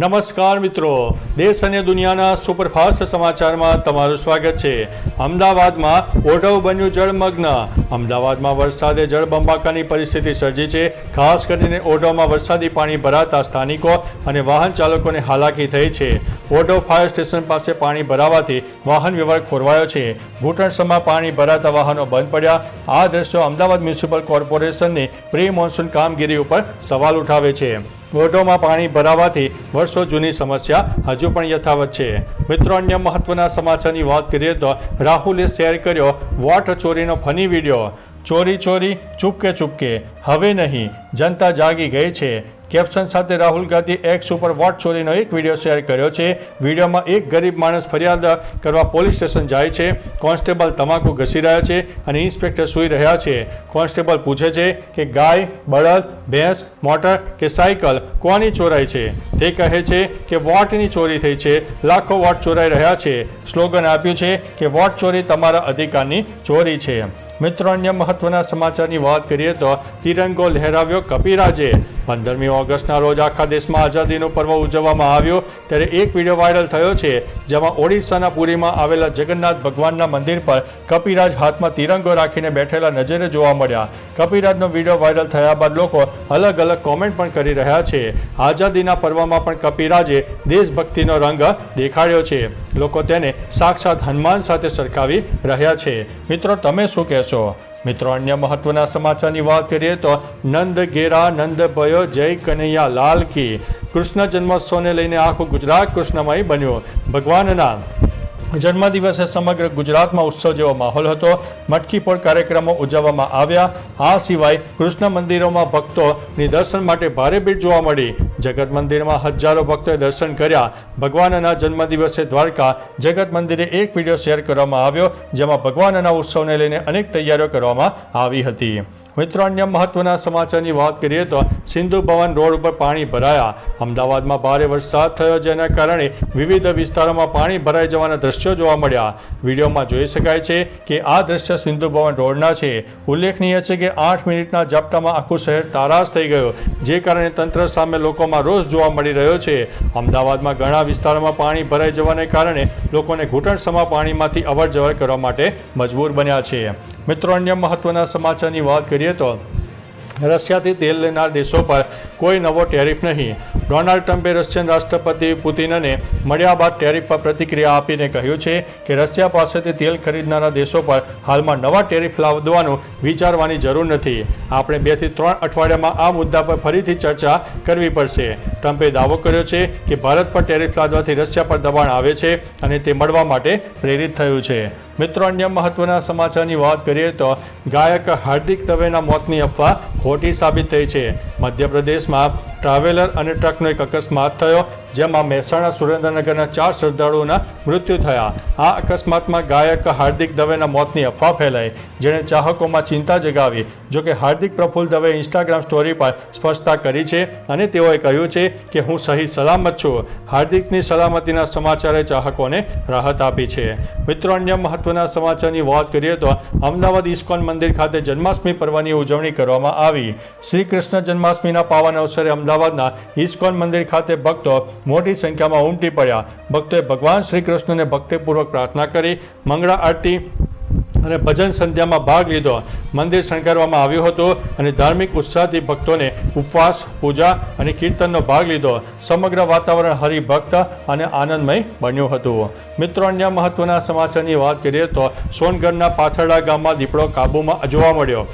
નમસ્કાર મિત્રો. દેશ અને દુનિયાના સુપરફાસ્ટ સમાચારમાં તમારું સ્વાગત છે. અમદાવાદમાં ઓઢવ બન્યું જળમગ્ન. અમદાવાદમાં વરસાદે જળબંબાકાની પરિસ્થિતિ સર્જી છે. ખાસ કરીને ઓઢવમાં વરસાદી પાણી ભરાતા સ્થાનિકો અને વાહન ચાલકોને હાલાકી થઈ છે. ઓઢવ ફાયર સ્ટેશન પાસે પાણી ભરાવાથી વાહન વ્યવહાર ખોરવાયો છે. ઘૂંટણસમાં પાણી ભરાતા વાહનો બંધ પડ્યા. આ દ્રશ્યો અમદાવાદ મ્યુનિસિપલ કોર્પોરેશનની પ્રી મોન્સૂન કામગીરી ઉપર સવાલ ઉઠાવે છે. ઓઢોમાં પાણી ભરાવાથી વર્ષો જૂની સમસ્યા હજુ પણ યથાવત છે. મિત્રો, અન્ય મહત્વના સમાચારની વાત કરીએ તો રાહુલે શેર કર્યો વોટ ચોરીનો ફની વીડિયો. ચોરી ચોરી, ચૂપકે ચૂપકે. હવે નહીં. જનતા જાગી ગઈ છે. કેપ્શન સાથે રાહુલ ગાંધી એક્સ ઉપર વોટ ચોરીનો એક વીડિયો શેર કર્યો છે. વિડીયોમાં એક ગરીબ માણસ ફરિયાદ કરવા પોલીસ સ્ટેશન જાય છે. કોન્સ્ટેબલ તમાકુ ઘસી રહ્યા છે અને ઇન્સ્પેક્ટર સૂઈ રહ્યા છે. કોન્સ્ટેબલ પૂછે છે કે ગાય, બળદ, ભેંસ, મોટર કે સાયકલ કોની ચોરાઈ છે? તે કહે છે કે વોટની ચોરી થઈ છે. લાખો વોટ ચોરાઈ રહ્યા છે. સ્લોગન આપ્યું છે કે વોટ ચોરી તમારા અધિકારની ચોરી છે. મિત્રો, અન્ય મહત્વના સમાચારની વાત કરીએ તો તિરંગો લહેરાવ્યો કપિરાજે. પંદરમી ઓગસ્ટના રોજ આખા દેશમાં આઝાદીનો પર્વ ઉજવવામાં આવ્યો. ત્યારે એક વીડિયો વાયરલ થયો છે, જેમાં ઓડિશાના પુરીમાં આવેલા જગન્નાથ ભગવાનના મંદિર પર કપિરાજ હાથમાં તિરંગો રાખીને બેઠેલા નજરે જોવા મળ્યા. કપિરાજનો વીડિયો વાયરલ થયા બાદ લોકો અલગ અલગ કોમેન્ટ પણ કરી રહ્યા છે. આઝાદીના પર્વમાં પણ કપિરાજે દેશભક્તિનો રંગ દેખાડ્યો છે. લોકો તેને સાક્ષાત હનુમાન સાથે સરખાવી રહ્યા છે. મિત્રો, તમે શું કહેશો? મિત્રો, અન્ય મહત્વના સમાચારની વાત કરીએ તો નંદ ઘેરા, નંદ ભયો, જય કનૈયા, લાલ કી. કૃષ્ણ જન્મોત્સવને લઈને આખું ગુજરાત કૃષ્ણમય બન્યું. ભગવાનના જન્મદિવસે સમગ્ર ગુજરાતમાં ઉત્સવ જેવો માહોલ હતો. મટકીફોડ કાર્યક્રમો ઉજવવામાં આવ્યા. આ સિવાય કૃષ્ણ મંદિરોમાં ભક્તોની દર્શન માટે ભારે ભીડ જોવા મળી. જગત મંદિરમાં હજારો ભક્તોએ દર્શન કર્યા. ભગવાનના જન્મદિવસે દ્વારકા જગત મંદિરે એક વીડિયો શેર કરવામાં આવ્યો, જેમાં ભગવાનના ઉત્સવને લઈને અનેક તૈયારીઓ કરવામાં આવી હતી. મિત્રો, અન્ય મહત્વના સમાચારની વાત કરીએ તો સિંધુ ભવન રોડ ઉપર પાણી ભરાયા. અમદાવાદમાં ભારે વરસાદ થયો, જેના કારણે વિવિધ વિસ્તારોમાં પાણી ભરાઈ જવાના દ્રશ્યો જોવા મળ્યા. વિડીયોમાં જોઈ શકાય છે કે આ દ્રશ્ય સિંધુ ભવન રોડના છે. ઉલ્લેખનીય છે કે આઠ મિનિટના ઝાપટામાં આખું શહેર તારાશ થઈ ગયું, જે કારણે તંત્ર સામે લોકોમાં રોષ જોવા મળી રહ્યો છે. અમદાવાદમાં ઘણા વિસ્તારોમાં પાણી ભરાઈ જવાને કારણે લોકોને ઘૂંટણસમા પાણીમાંથી અવર જવર કરવા માટે મજબૂર બન્યા છે. મિત્રો, અન્ય મહત્વના સમાચારની વાત કરીએ તો રશિયાથી તેલ લેનાર દેશો પર કોઈ નવો ટેરિફ નહીં. ડોનાલ્ડ ટ્રમ્પે રશિયન રાષ્ટ્રપતિ પુતિનને મળ્યા બાદ ટેરિફ પર પ્રતિક્રિયા આપીને કહ્યું છે કે રશિયા પાસેથી તેલ ખરીદનારા દેશો પર હાલમાં નવા ટેરિફ લાવવાનું વિચારવાની જરૂર નથી. આપણે બેથી ત્રણ અઠવાડિયામાં આ મુદ્દા પર ફરીથી ચર્ચા કરવી પડશે. ટ્રમ્પે દાવો કર્યો છે કે ભારત પર ટેરિફ લાદવાથી રશિયા પર દબાણ આવે છે અને તે મળવા માટે પ્રેરિત થયું છે. મિત્રો, અન્ય મહત્વના સમાચારની વાત કરીએ તો ગાયક હાર્દિક દવેના મોતની અફવા ખોટી સાબિત થઈ છે. મધ્યપ્રદેશમાં ટ્રાવેલર અને ટ્રકનો એક અકસ્માત થયો, જેમાં મહેસાણા સુરેન્દ્રનગરના ચાર શ્રદ્ધાળુઓના મૃત્યુ થયા. આ અકસ્માતમાં ગાયક હાર્દિક દવેના મોતની અફવા ફેલાઈ. જેણે ચાહકોમાં ચિંતા જગાવી જોકે હાર્દિક પ્રફુલ દવે ઇન્સ્ટાગ્રામ સ્ટોરી પર સ્પષ્ટતા કરી છે અને તેઓએ કહ્યું છે કે હું સહી સલામત છું. હાર્દિકની સલામતીના સમાચારે ચાહકોને રાહત આપી છે. મિત્રો, અન્ય મહત્વના સમાચારની વાત કરીએ તો અમદાવાદ ઇસ્કોન મંદિર ખાતે જન્માષ્ટમી પર્વની ઉજવણી કરવામાં આવી. શ્રી કૃષ્ણ જન્માષ્ટમીના પાવન અવસરે અમદાવાદના ઇસ્કોન મંદિર ખાતે ભક્તો મોટી સંખ્યામાં ઉમટી પડ્યા. ભક્તોએ ભગવાન શ્રી કૃષ્ણને ભક્તિપૂર્વક પ્રાર્થના કરી, મંગળા આરતી અને ભજન સંધ્યામાં ભાગ લીધો. મંદિર શણગારવામાં આવ્યું હતું અને ધાર્મિક ઉત્સાહથી ભક્તોને ઉપવાસ, પૂજા અને કીર્તનનો ભાગ લીધો. સમગ્ર વાતાવરણ હરિભક્ત અને આનંદમય બન્યું હતું. મિત્રો, અન્ય મહત્વના સમાચારની વાત કરીએ તો સોનગઢના પાથરડા ગામમાં દીપડો કાબૂમાં જોવા મળ્યો.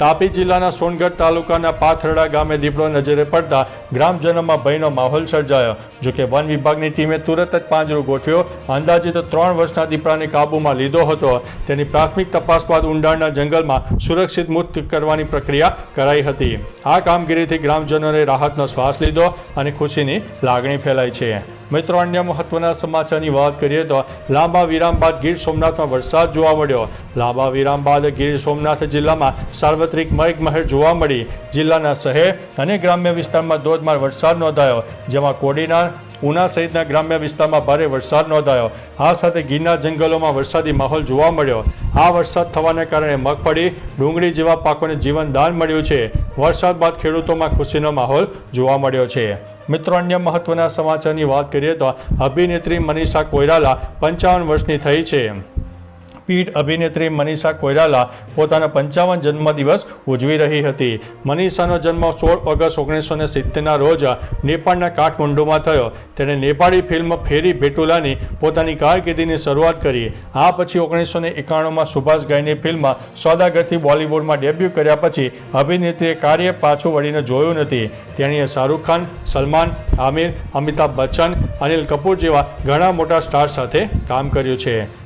તાપી જિલ્લાના સોનગઢ તાલુકાના પાથરડા ગામે દીપડો નજરે પડતા ગ્રામજનોમાં ભયનો માહોલ સર્જાયો જોકે વન વિભાગની ટીમે તુરત જ પાંજરો ગોઠવ્યો, અંદાજિત ત્રણ વર્ષના દીપડાને કાબૂમાં લીધો હતો. તેની પ્રાથમિક તપાસ બાદ ઊંડાણના જંગલમાં સુરક્ષિત મુક્ત કરવાની પ્રક્રિયા કરાઈ હતી. આ કામગીરીથી ગ્રામજનોને રાહતનો શ્વાસ લીધો અને ખુશીની લાગણી ફેલાઈ છે. મિત્રો, અન્ય મહત્વના સમાચારની વાત કરીએ તો લાંબા વિરામ બાદ ગીર સોમનાથમાં વરસાદ જોવા મળ્યો. લાંબા વિરામ બાદ ગીર સોમનાથ જિલ્લામાં સાર્વત્રિક મેઘમહેર જોવા મળી. જિલ્લાના શહેર અને ગ્રામ્ય વિસ્તારમાં ધોધમાર વરસાદ નોંધાયો, જેમાં કોડીનાર ઉના સહિતના ગ્રામ્ય વિસ્તારમાં ભારે વરસાદ નોંધાયો. આ સાથે ગીરના જંગલોમાં વરસાદી માહોલ જોવા મળ્યો. આ વરસાદ થવાને કારણે મગફળી, ડુંગળી જેવા પાકોને જીવન દાન મળ્યું છે. વરસાદ બાદ ખેડૂતોમાં ખુશીનો માહોલ જોવા મળ્યો છે. મિત્રો અન્ય મહત્વના સમાચારની વાત કરીએ તો અભિનેત્રી મનીષા કોઈરાલા પંચાવન વર્ષની થઈ છે. પીઢ અભિનેત્રી મનીષા કોઈરાલા પોતાના પંચાવન જન્મદિવસ ઉજવી રહી હતી. મનીષાનો જન્મ સોળ ઓગસ્ટ ઓગણીસો ને સિત્તેરના રોજ નેપાળના કાઠમંડુમાં થયો. તેણે નેપાળી ફિલ્મ ફેરી ભેટુલાની પોતાની કારકિર્દીની શરૂઆત કરી. આ પછી ઓગણીસો ને એકાણુંમાં સુભાષ ગાયની ફિલ્મ સોદાગરથી બોલિવૂડમાં ડેબ્યુ કર્યા પછી અભિનેત્રીએ કાર્ય પાછું વળીને જોયું નથી. તેણીએ શાહરૂખ ખાન, સલમાન, આમિર, અમિતાભ બચ્ચન, અનિલ કપૂર જેવા ઘણા મોટા સ્ટાર સાથે કામ કર્યું છે.